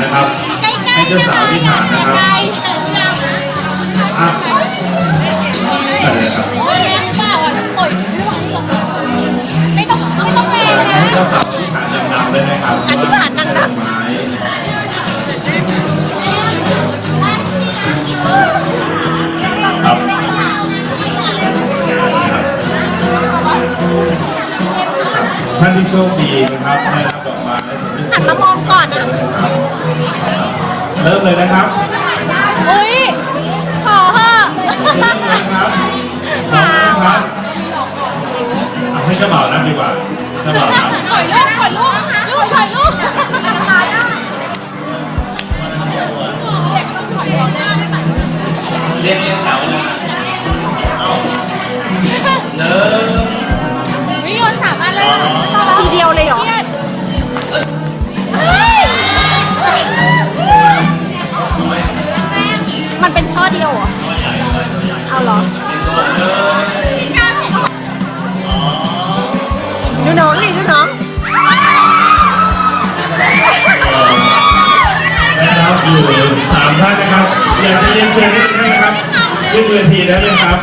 นะครับใกล้ๆให้เจ้าสาวที่ฐานนะครับใกล้อะใส่เลยครับๆโอ้ยเปล่าอะโอ้ยไม่ต้องไม่ต้องแรงนะให้เจ้าสาวที่ฐานดังๆเลยนะครับอธิษฐานดังๆไม้ครับท่านที่โชคดีนะครับ เริ่มเลยนะครับอุ้ยขอเถอะเริ่มเลยครับพร้อมนะครับเอาให้เจ้าบ่าวนับดีกว่าเจ้าบ่าวนับถอยลูกถอยลูกลูกถอยลูกเรียกเรียกแถวนะเนิร์วิโยนสามอันเลยทีเดียวเลยเหรอ มันเป็นช่อเดียวเหรอ เอาเหรอดูน้องดิดูน้อง นะครับอยู่สามท่านนะครับ อยากจะเรียนเชิญทุกท่านนะครับขึ้นเวทีได้เลยครับ